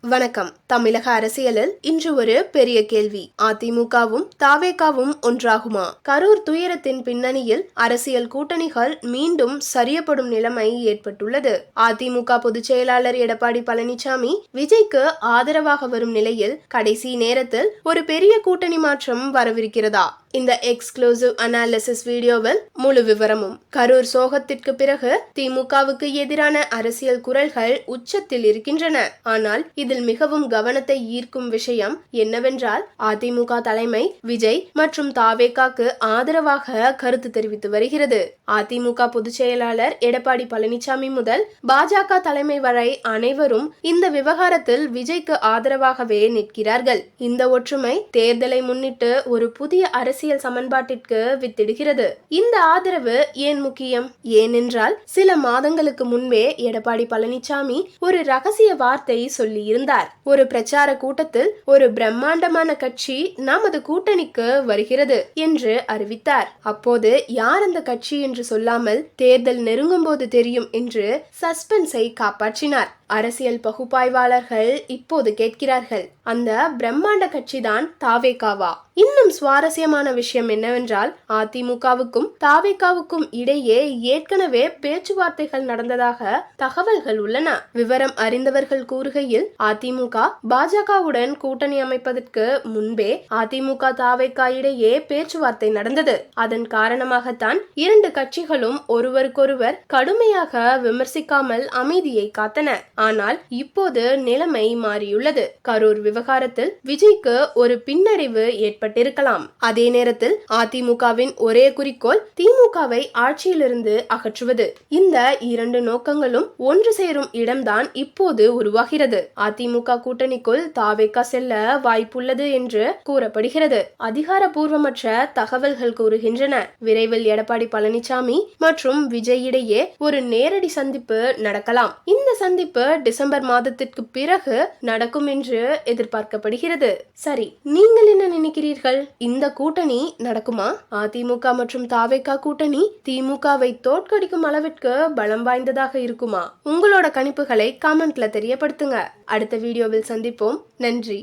வணக்கம். தமிழக அரசியலில் இன்று ஒரு பெரிய கேள்வி. அதிமுகவும் தாவேகாவும் ஒன்றாகுமா? கரூர் துயரத்தின் பின்னணியில் அரசியல் கூட்டணிகள் மீண்டும் சரியப்படும் நிலைமை ஏற்பட்டுள்ளது. அதிமுக பொதுச் செயலாளர் எடப்பாடி பழனிசாமி விஜய்க்கு ஆதரவாக வரும் நிலையில் கடைசி நேரத்தில் ஒரு பெரிய கூட்டணி மாற்றம் வரவிருக்கிறதா? இந்த எக்ஸ்க்ளூசிவ் அனாலிசிஸ் வீடியோவில் முழு விவரமும். கரூர் சோகத்திற்கு பிறகு திமுகவுக்கு எதிரான அரசியல் குரல்கள் உச்சத்தில் இருக்கின்றன. ஆனால் இதில் மிகவும் கவனத்தை ஈர்க்கும் விஷயம் என்னவென்றால் அதிமுக தலைமை விஜய் மற்றும் தாவேகாக்கு ஆதரவாக கருத்து தெரிவித்து வருகிறது. அதிமுக பொதுச் செயலாளர் எடப்பாடி பழனிசாமி முதல் பாஜக தலைமை வரை அனைவரும் இந்த விவகாரத்தில் விஜய்க்கு ஆதரவாகவே நிற்கிறார்கள். இந்த ஒற்றுமை தேர்தலை முன்னிட்டு ஒரு புதிய அரசியல் சமன்பாட்டிற்கு வித்திடுகிறது. இந்த ஆதரவு ஏன் முக்கியம்? ஏனென்றால் சில மாதங்களுக்கு முன்பே எடப்பாடி பழனிசாமி ஒரு ரகசிய வார்த்தை சொல்லி இருந்தார் ஒரு பிரச்சார கூட்டத்தில் ஒரு பிரம்மாண்டமான கட்சி நமது கூட்டணிக்கு வருகிறது என்று அறிவித்தார். அப்போது யார் அந்த கட்சி என்று சொல்லாமல் தேர்தல் நெருங்கும் போது தெரியும் என்று சஸ்பென்ஸை காப்பாற்றினார். அரசியல் பகுப்பாய்வாளர்கள் இப்போது கேட்கிறார்கள். அந்த பிரம்மாண்ட கட்சி தான் தாவேகாவா. இன்னும் சுவாரஸ்யமான விஷயம் என்னவென்றால் அதிமுகவுக்கும் தாவேகாவுக்கும் இடையே ஏற்கனவே பேச்சுவார்த்தைகள் நடந்ததாக தகவல்கள் உள்ளன. விவரம் அறிந்தவர்கள் கூறுகையில் அதிமுக பாஜகவுடன் கூட்டணி அமைப்பதற்கு முன்பே அதிமுக தாவேகா இடையே பேச்சுவார்த்தை நடந்தது. அதன் காரணமாகத்தான் இரண்டு கட்சிகளும் ஒருவருக்கொருவர் கடுமையாக விமர்சிக்காமல் அமைதியை காத்தன. ஆனால் இப்போது நிலைமை மாறியுள்ளது. கரூர் விவகாரத்தில் விஜய்க்கு ஒரு பின்னடைவு ஏற்பட்டிருக்கலாம். அதே நேரத்தில் அதிமுகவின் ஒரே குறிக்கோள் திமுகவை ஆட்சியிலிருந்து அகற்றுவது. இந்த இரண்டு நோக்கங்களும் ஒன்று சேரும் இடம்தான் இப்போது உருவாகிறது. அதிமுக கூட்டணிக்குள் தாவேக்கா செல்ல வாய்ப்புள்ளது என்று கூறப்படுகிறது. அதிகாரபூர்வமற்ற தகவல்கள் கூறுகின்றன. விரைவில் எடப்பாடி பழனிசாமி மற்றும் விஜய் இடையே ஒரு நேரடி சந்திப்பு நடக்கலாம். இந்த சந்திப்பு டிசம்பர் மாதத்திற்கு பிறகு நடக்கும் என்று எதிர்பார்க்கப்படுகிறது. சரி நீங்கள் என்ன நினைக்கிறீர்கள்? இந்த கூட்டணி நடக்குமா? அதிமுக மற்றும் தாவேகா கூட்டணி திமுகவை தோற்கடிக்கும் அளவிற்கு பலம் வாய்ந்ததாக இருக்குமா? உங்களோட கணிப்புகளை காமெண்ட்ல தெரியப்படுத்துங்க. அடுத்த வீடியோவில் சந்திப்போம். நன்றி.